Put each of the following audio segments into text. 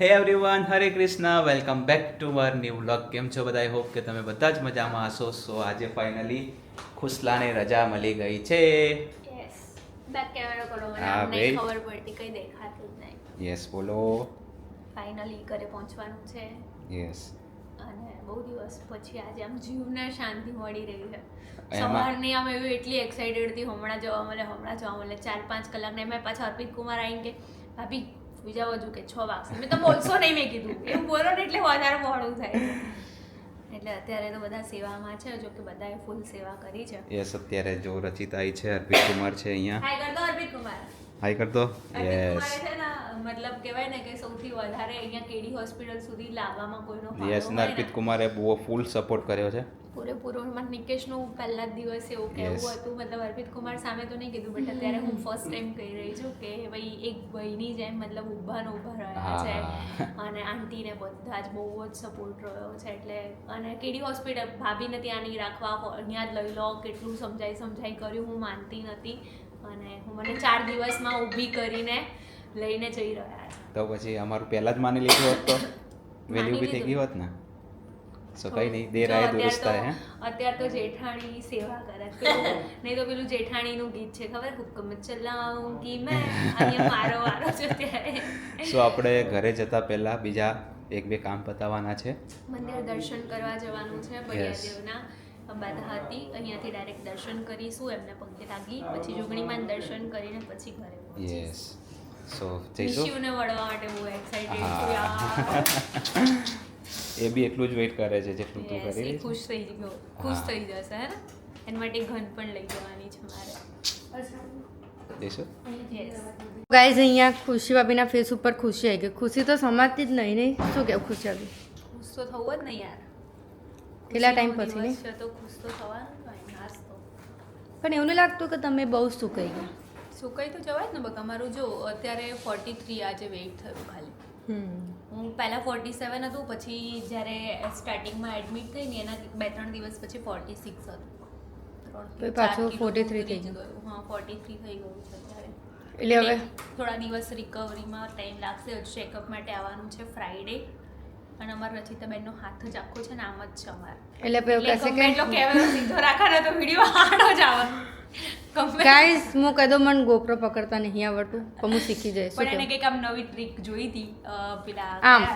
Hey everyone Hare Krishna welcome back to our new vlog કેમ છો બધા? Hope કે તમે બધા જ મજામાં હશો. સો આજે ફાઇનલી ખુસલાને રજા મળી ગઈ છે. યસ હા, ભાઈ. બોલો. ફાઇનલી ઘરે પહોંચવાનું છે. યસ અને બહુ દિવસ પછી આજે આમ જીવને શાંતિ મળી રહી છે. સવારની આમ એવી એટલી એક્સાઇટેડ હતી. હમણાં જવા મળે હમણાં જવા મળે. ચાર પાંચ કલાકને મેં પાછા અર્પિત કુમાર આવીને કે ભાભી બીજા બાજુ કે છ વાગશે મેં તો બોલશો નહીં મેં કીધું. એવું બોલો ને એટલે વધારે મોડું થાય. એટલે અત્યારે તો બધા સેવામાં છે જો કે બધાએ ફૂલ સેવા કરી છે. યસ અત્યારે જો રચિતા આવી છે અર્પિત કુમાર છે અહીંયા. હાય કરતો અર્પિત કુમાર હાઈ કરતો યસ મતલબ કહેવાય ને કે સૌથી વધારે અહીંયા કેડી હોસ્પિટલ સુધી લાવવામાં કોઈનો યસ ને હોય અર્પિત ને, કુમારે બહુ ફૂલ સપોર્ટ કર્યો છે. પૂરેપૂરો મને નિકેશનું પહેલા જ દિવસે એવું કહેવું હતું. મતલબ અર્પિત કુમાર સામે તો નહીં કીધું બટ અત્યારે હું ફર્સ્ટ ટાઈમ કહી રહી છું કે ભાઈ એક ભાઈની જેમ મતલબ ઊભા ને ઊભા રહ્યા છે. અને આંટીને બધા જ બહુ જ સપોર્ટ રહ્યો છે. એટલે અને કેડી હોસ્પિટલ ભાભીને ત્યાં નહીં રાખવા અહીંયા જ લઈ લો કેટલું સમજાઈ સમજાઈ કર્યું હું માનતી નથી. અને હું મને ચાર દિવસમાં ઊભી કરીને લઈને જઈ રહ્યા છે. તો પછી અમારું પહેલા જ માની લીધું હોત તો વેલ્યુ બી થઈ ગઈ હોત ને? સો કઈ નહીં દેર આય દુરસ્ત અત્યારે તો- હે? અત્યારે તો જેઠાણી સેવા કરે છે. નહીં તો પેલું જેઠાણીનું ગીત છે ખબર? હુકમ ચલાઉંગી મેં? અહીંયા મારો વારો છે ત્યારે. સો આપણે ઘરે જતા પહેલા બીજા એક બે કામ પતાવવાના છે. મંદિર દર્શન કરવા જવાનું છે. બળિયાદેવના. બાધા હતી. અહીંયાથી ડાયરેક્ટ દર્શન કરીશું એમને પગે લાગી. પછી જોગણીમાં દર્શન કરીને પછી ઘરે યસ સો જઈશું? વળવા માટે બહુ એક્સાઇટેડ. છું એ બી એટલું જ વેઇટ કરે છે જેટલું તું કરી રહી ખુશ થઈ ગયો ખુશ થઈ જશે હે ને? એના માટે ઘન પણ લઈ જવાની છે મારે. જઈશું? ગાઈઝ અહીંયા ખુશી ભાભીના ફેસ ઉપર ખુશી આવી ગઈ. ખુશી તો સમાતી જ નહીં નહીં? શું કેવું ખુશી આવી ખુશ તો થવું જ નહીં યાર. કેટલા ટાઈમ પછી નહીં? તો ખુશ તો થવાનું પણ એવું નહીં લાગતું કે તમે બહુ સુકાઈ ગયા. સુકાઈ તો જવાય જ ને બકા મારું જો અત્યારે ફોર્ટી થ્રી આજે વેઇટ થયું ખાલી. હું પહેલાં ફોર્ટી સેવન હતું પછી જ્યારે સ્ટાર્ટિંગમાં એડમિટ થઈ ને એના બે ત્રણ દિવસ પછી ફોર્ટી સિક્સ હતું પાછું ફોર્ટી થ્રી થઈ ગયું. હા ફોર્ટી થ્રી થઈ ગયું છે અત્યારે. એટલે હવે? થોડા દિવસ રિકવરીમાં ટાઈમ લાગશે ચેકઅપ માટે આવવાનું છે ફ્રાઈડે અને અમારા રચિતાબેનનો હાથ જ આખો છે ને આમ જ છે અમારે. એટલે પેલું એટલે કહેશે ગમે એટલો કે કેમેરો સીધો રાખવાનો તો વીડિયો હાડો જ આવે. ગાઈઝ હું કહી દઉં મને ગોપ્રો પકડતા નહીં આવડતું પણ હું શીખી જઈશ પણ એને? કંઈક આમ નવી ટ્રીક જોઈ હતી પેલા આમ.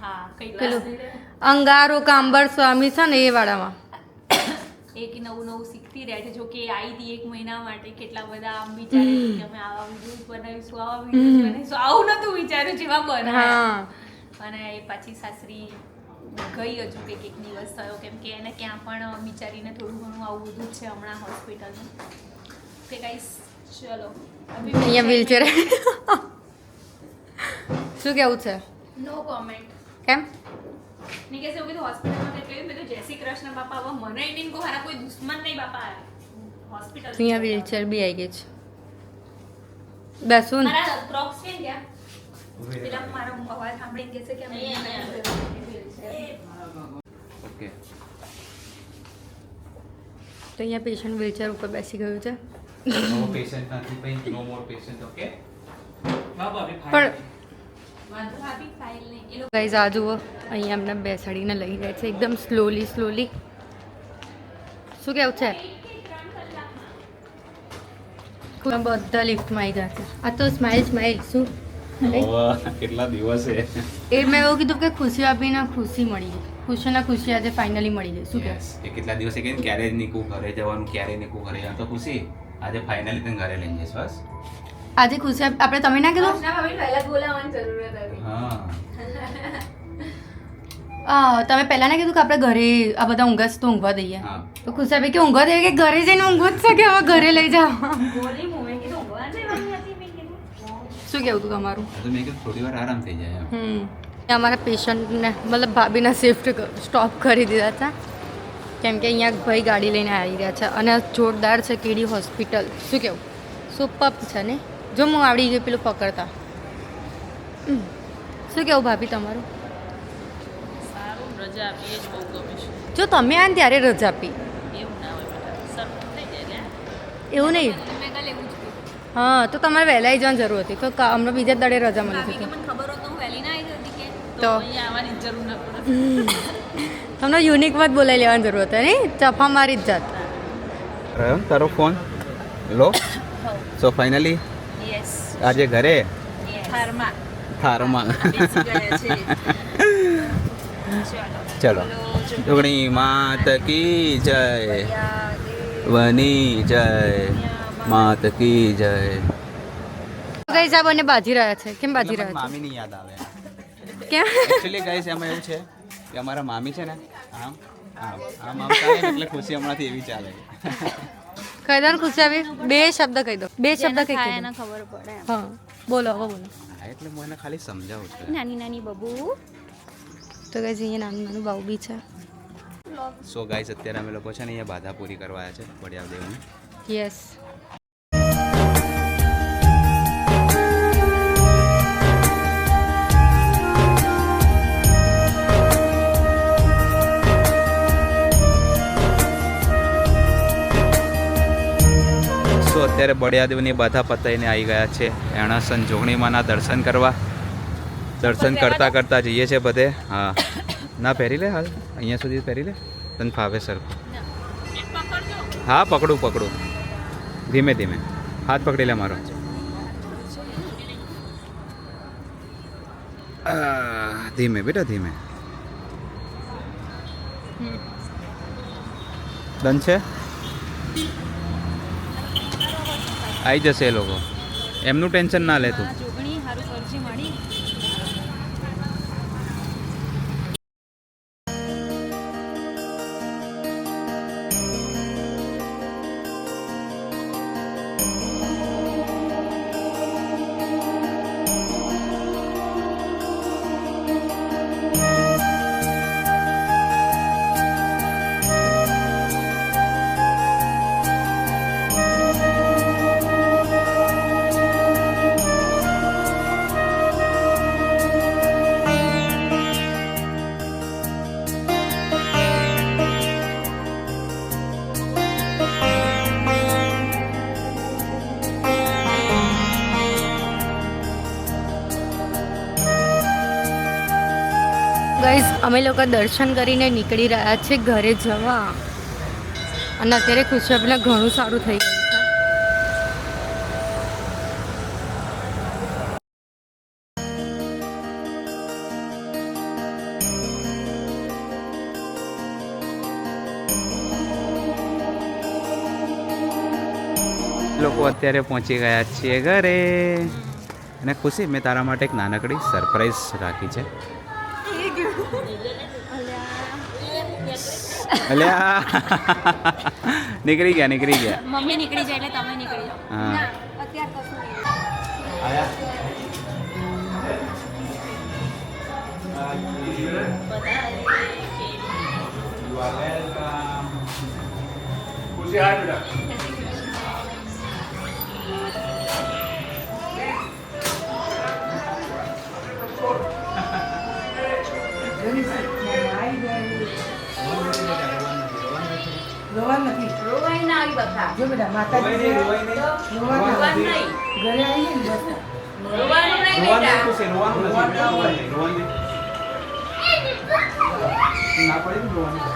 હા પેલું અંગારો કાંબર સ્વામી છે ને એ વાળામાં. એક નવું નવું શીખતી રહે છે જો કે આવી હતી એક મહિના માટે કેટલા બધા આમ વિચારી કે અમે આવા વિડીયોઝ બનાવીશું આવા વિડીયોઝ બનાવીશું. આવું નતું વિચાર્યું જેવા બનાવ્યા. હા. અને એ પાછી સાસરી ગઈ હજુ કંઈક એક દિવસ થયો કેમ કે એને ક્યાં પણ બિચારીને થોડું ઘણું આવું બધું જ છે હમણાં હોસ્પિટલમાં કે ગાઈસ ચલો. અહીંયા વ્હીલચેર શું કેવું છે? નો કોમેન્ટ કેમ? ની કે એવું કીધું હોસ્પિટલમાં કંઈક કહ્યું મેં તો જય શ્રી કૃષ્ણ બાપા હવે મને નહીં કહો હારા કોઈ દુશ્મન નહીં બાપા. હોસ્પિટલ અહીંયા વ્હીલચેર બી આવી ગઈ છે. બેસું ને. મારા પ્રોક્સ છે ગયા પેલા મારો અવાજ સાંભળીને કહેશે કે અમે ઓકે. તો અહીંયા પેશન્ટ વ્હીલચેર ઉપર બેસી ગયું છે. નો પેશન્ટ નથી ભાઈ નો મોર પેશન્ટ ઓકે પણ ગાઈઝ આ જુઓ અહીંયા અમને બેસાડીને લઈ જાય છે એકદમ સ્લોલી સ્લોલી શું કેવું છે? બધા લિફ્ટમાં આવી ગયા છે. આ તો સ્માઇલ સ્માઇલ શું? કેટલા દિવસે? એ મેં એવું કીધું કે ખુશી આપીને ખુશી મળી ગઈ. ખુશીના ખુશી આજે ફાઇનલી મળી ગઈ. શું કે કેટલા દિવસે કે ક્યારે નીકું ઘરે જવાનું ક્યારે નીકું ઘરે જવાનું? તો ખુશી આજે ફાઇનલી તને ઘરે લઈ જઈશ બસ. આજે ખુશી આપ- આપણે તમે ના કીધું? હા. તમે પહેલા ના કીધું કે આપણે ઘરે આ બધા ઊંઘા છે તો ઊંઘવા દઈએ? તો ખુશી આપી કે ઊંઘવા દઈએ કે ઘરે જઈને ઊંઘવું જ છે કે હવે ઘરે લઈ જાઓ બોલી હું મેં કીધું ભગવાન જવાની હતી મેં કીધું શું કેવું તું તમારું? તો મેં કીધું થોડી વાર આરામ થઈ જાય હમ. અમારા પેશન્ટને મતલબ ભાભીના શિફ્ટ સ્ટોપ કરી દીધા હતા. કેમ કે અહીંયા ભાઈ ગાડી લઈને આવી રહ્યા છે અને જોરદાર છે કેડી હોસ્પિટલ. શું કેવું? સુપપ છે ને? જો હું આવડી ગઈ પેલું પકડતા. શું કેવું ભાભી તમારું? સારું રજા આપી બહુ ગમે છે. જો તમે આ ને ત્યારે રજા આપી. એવું ના હોય બેટા. સરખું થઈ જાય ને? એવું નહીં. હા તો તમારે વહેલા આવી જવાની જરૂર હતી. તો અમને હમણાં બીજા જ દાડે રજા મળી હતી. ખબર હોત તો હું વહેલી ના આવી જતી કે તો આવવાની જરૂર ના પડે. તમને યુનિકમાં જ બોલાવી લેવાની જરૂર હતી નહીં ચફા મારી જ જાત. ને તારો ફોન લો. સો ફાઇનલી યસ આજે ઘરે? થારમાં. થારમાં. ચલો. ચૂંટણી માત કી જય. વની જય. માત કી જય. ગઈ સાહેબ અને બાજી રહ્યા છે. કેમ બાજી રહ્યા છે? મામીની યાદ આવે. કેમ? એકચ્યુઅલી ગાઈસ એમાં એવું છે કે અમારા મામી છે ને આમ આમ આમ આમ ચાલે એટલે ખુશી હમણાંથી એવી ચાલે. કહી દો ને ખુશી આવી. બે શબ્દ કહી દો. બે શબ્દ કહી કહી એને દો ખબર પડે હા બોલો હવે બોલો. એટલે હું એને ખાલી સમજાવું છું. નાની નાની બબુ. તો ગઈ અહીંયા નાનું નાનું બાવું બી છે. સો ગાઈસ અત્યારે અમે લોકો છે ને અહીંયા બાધા પૂરી કરવા આવ્યા છે વડિયા દેવની યસ અત્યારે બળિયાદેવની બધા પતાઈને આવી ગયા છે. એણાસન જોગણીમાના દર્શન કરવા દર્શન કરતા કરતા જઈએ છે બધે. હા. ના પહેરી લે હાલ. અહીંયા સુધી પહેરી લે. તને ફાવે સર. હા પકડું પકડું. ધીમે ધીમે. હાથ પકડી લે મારો. ધીમે બેટા ધીમે. ડન છે? આવી જશે એ લોકો. એમનું ટેન્શન ના લે અમે લોકો દર્શન કરીને નીકળી રહ્યા છે ઘરે જવા. અને અત્યારે ખુશી આપણે ઘણું સારું થઈ ગયું લોકો અત્યારે પહોંચી ગયા છીએ ઘરે. અને ખુશી, મેં તારા માટે એક નાનકડી સરપ્રાઈઝ રાખી છે. અલ્યા. નીકળી ગયા નીકળી ગયા. મમ્મી નીકળી જાય એટલે તમે નીકળી જાઓ. હા. અત્યારે કશું નહીં. રોવાય ના આવી બકા જો બેટા માતાજી રોવાનું નહીં. ઘરે આવીને બસ. રોવાનું નહીં બેટા. ના બોલ્યા રોવાની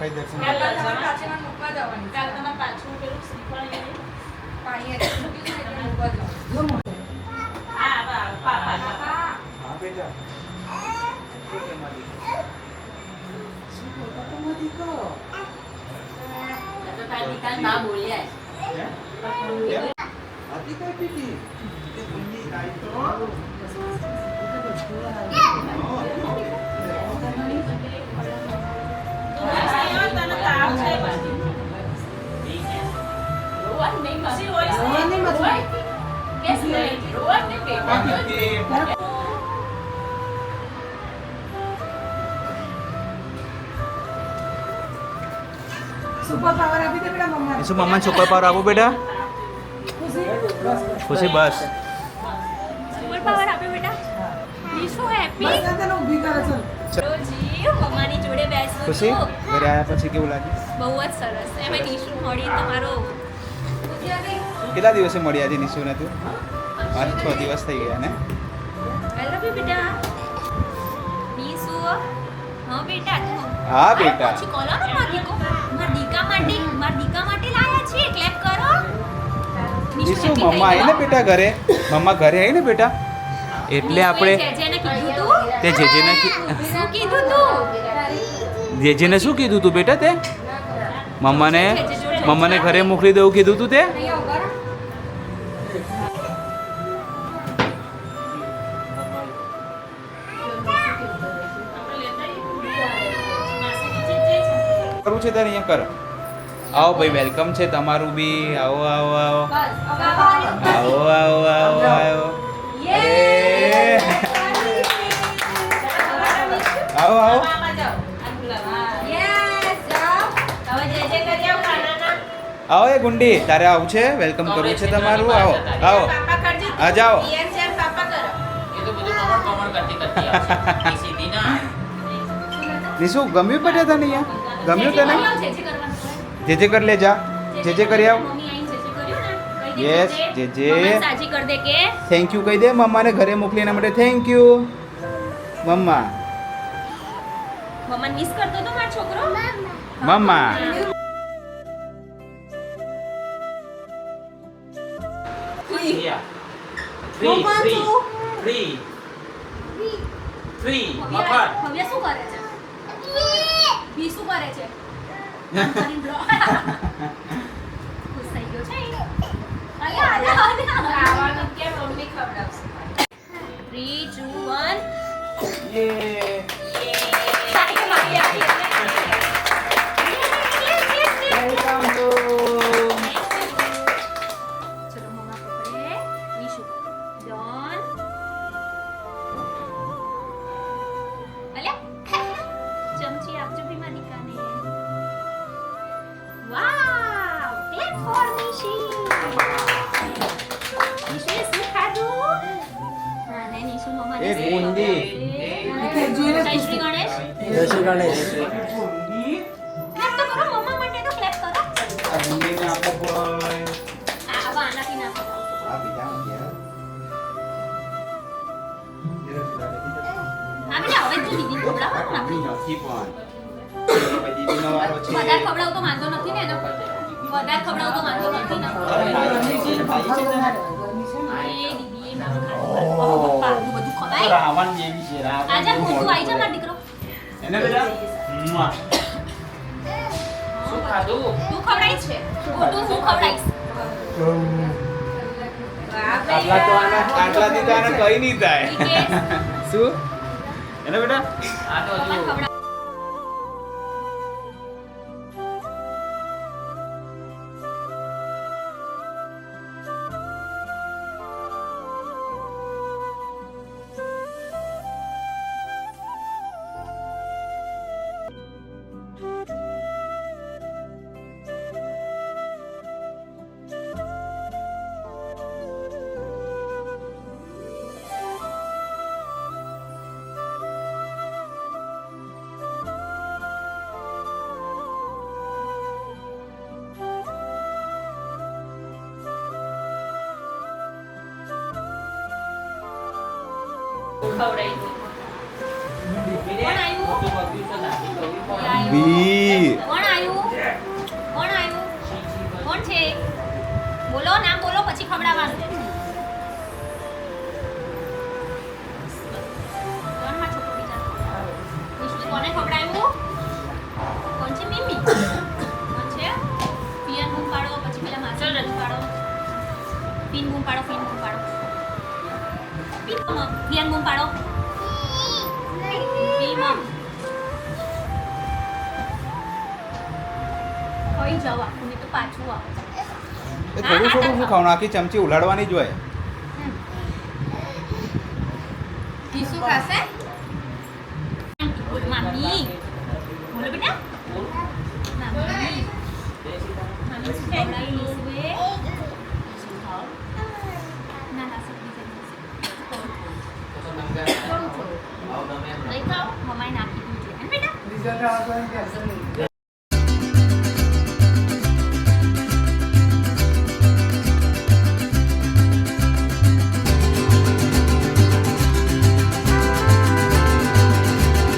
કઈ દર્શન પહેલા તમારે કાચીમાં મૂકવા જવાનું કાલ તમારે પાછું પેલું શ્રીફળ પાણી મૂકવા જવાનું હા પાપા હા બેટા બોલ્યા સુપર પાવર આપી દે બેટા મમ્મા શું મમ્મા સુપર પાવર આપો બેટા? ખુશી બસ. સુપર પાવર આપે બેટા. બી સો હેપી બસ તને ઊભી કરે ખુશી ઘરે આવ્યા પછી કેવું લાગ્યું? બહુ જ સરસ. એમાં ટીશું મળી તમારો કેટલા દિવસે મળી આજે નિશુને તું? પાંચ છ દિવસ થઈ ગયા ને? આઈ લવ યુ બેટા. નિશુ હા. બેટા. માર માર માર નિશુ મમ્મા આવી ને બેટા ઘરે? મમ્મા ઘરે આવી ને બેટા? એટલે આપણે તું? જેજેને કીધું તું? જેજેને શું કીધું તું બેટા તે? મમ્માને? મમ્માને ઘરે મોકલી દઉં કીધું તું તે? કરવું છે તારે અહીંયા કર. આવો ભાઈ વેલકમ છે તમારું બી. આવો આવો આવો. આવો આવો. આવો. આવો ગુંડી તારે આવું છે? વેલકમ કરવું છે તમારું? આવો આવો. આ જાઓ. એ તો બધું કમર કમર કરતી કરતી આવશે એ સીધી ના નિશુ ગમ્યું પડે તને અહીંયા? ગમ્યું તને? જે જે કરી લે જા જે જે કરી આવ. યસ જે જે કર્યું ને, કહી દે Yes, જે જે જે. મમ્મા સાજી કરી દે કે. થેન્ક યુ કહી દે. મમ્માને ઘરે મોકલી એના માટે થેન્ક યુ મમ્મા. મમ્મા મિસ કરતો તો મારો છોકરો? મમ્મા. Yeah. Three, three, three. Three, ભવ્ય મફત. ભવ્ય શું કરે છે બી શું કરે છે કરીને draw. ખુશ થઈ ગયો છે. અહીંયા, અહીંયા, અહીંયા. ખવડાવવાનું આપણે જય શ્રી ગણેશ દીદીનો વારો છે વધારે ખવડાવું તો વાંધો નથી ને વધારે ખવડાવું તો વાંધો નથી ને આટલું ખવાય રાવણ જેવી છે રાવણ આજા મોટું આવી જા મારો દીકરો એને બેટા મુઆ. શું ખાધું તું ખવડાવીશ છે મોટું હું ખવડાવીશ આટલા તો આના આટલાથી તો આને કઈ નહીં થાય શું એને બેટા આ તો હજુ બી કોણ આવ્યું કોણ આવ્યું કોણ છે બોલો નામ બોલો પછી ખવડાવવાનું કોને ખવડાવ્યું કોણ છે મિમી કોણ છે પિયન બૂમ પાડો પછી પેલા માસલ રજૂ પાડો પિન બૂમ પાડો પિન બૂમ પાડો પિન બૂમ પાડો પી મમ ખોઈ આખું તો પાછું આવો એ થોડું થોડું શું ખાવાનું આખી ચમચી ઉલાડવાની જ હોય. ઈસુ ખાશે?